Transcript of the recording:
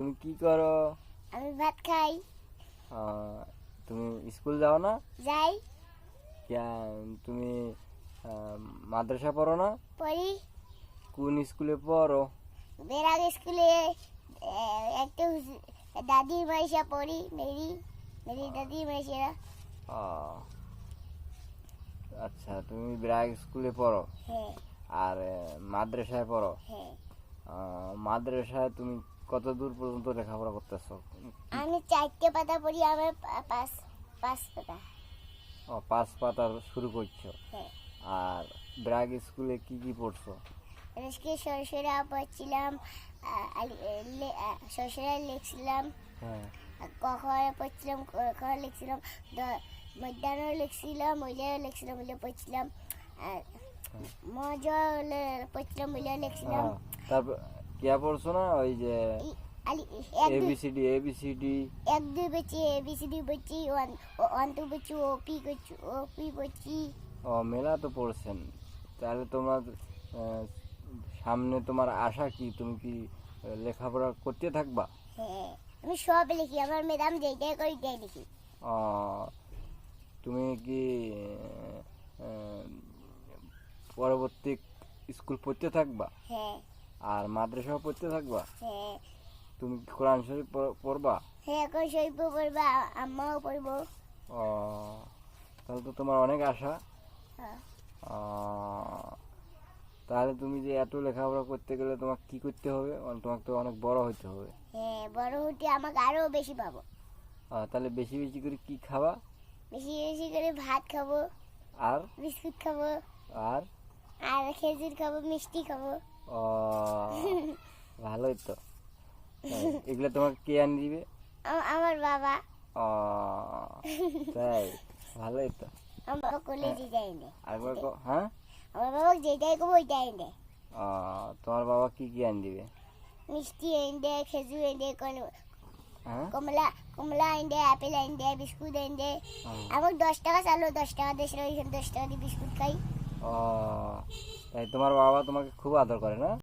তুমি কি করো? আমি ভাত খাই। তুমি স্কুল যাও না? যাই। তুমি মাদ্রাসা পড়ো না? পড়ি। কোন স্কুলে পড়ো? বেরাগ স্কুলে একটা দাদির মাইশা পড়ি মেরি মেরি দাদির মাইশা আচ্ছা তুমি ব্রাগ স্কুলে পড়ো? হ্যাঁ। আর মাদ্রাসায় পড়ো? হ্যাঁ। মাদ্রাসায় তুমি কত দূর পর্যন্ত লেখাপড়া করতেছো? আমি চারটে পাতা পড়ি আমার পাঁচ পাঁচ পাতা। ও, পাঁচ পাতা শুরু করছ? হ্যাঁ। আর ব্রাগ স্কুলে কি কি পড়ছো? আজকে সরসরা পড়ছিলাম সরসরা লিখছিলাম হ্যাঁ। কখরা পড়ছিলাম কখরা লিখছিলাম মধ্যাহ্ন লিখছিলাম মহিলাও লিখছিলাম মহিলা পড়ছিলাম আর মজা পড়ছিলাম মহিলা লিখছিলাম। হ্যাঁ, তারপর কিয়া পড়ছো না ওই যে এবিসিডি এবিসিডি এক দুই বচ্চি A B C D one one two বচ্চি ও পি বচ্চি ও পি বচ্চি ও মেলা তো পড়ছেন। তাহলে তোমার সামনে তোমার আশা কি? তুমি কি লেখাপড়া করতে থাকবা? হ্যাঁ আমি সব লিখি আমার ম্যাডাম যেটাই করি তাই লিখি। আহ, তুমি কি পরবর্তী স্কুল পড়তে থাকবা? হ্যাঁ। আর মাদ্রাসাও পড়তে থাকবা? হ্যাঁ। তুমি কোরআন শরীফ পড়- পড়বা? হ্যাঁ এখন শৈব পড়ব আম্মাও পড়ব। ও, তাহলে তো তোমার অনেক আশা। হ্যাঁ। তাহলে তুমি যে এত লেখাপড়া করতে গেলে তোমাকে কি করতে হবে? অন- তোমাকে তো অনেক বড় হতে হবে। হ্যাঁ বড় হতে আমাকে আরও বেশি পাবো। তাহলে বেশি বেশি করে কি খাবা? বেশি বেশি করে ভাত খাব আর? বিস্কুট খাব। আর? আর খেজুর খাব মিষ্টি খাব। ও, ভালোই তো। হ্যাঁ, এগুলো তোমাকে কে আনি দিবে? আমার বাবা। ও, তাই ভালোই তো। আমার বাবা কলেজে যায় না। আরেকবার ক- হ্যাঁ? আমার বাবা যেটাই করব ওইটাই নেয় ও, তোমার বাবা কি কি আনি দিবে? মিষ্টি এনে খেজুর এনে হ্যাঁ? কমলা কমলা এনে আপেল এনে বিস্কুট এনে হুম। আমার দশ টাকা চালো দশ টাকা দেশ দশ টাকা দিয়ে বিস্কুট খাই। ও তাই তোমার বাবা তোমাকে খুব আদর করে না?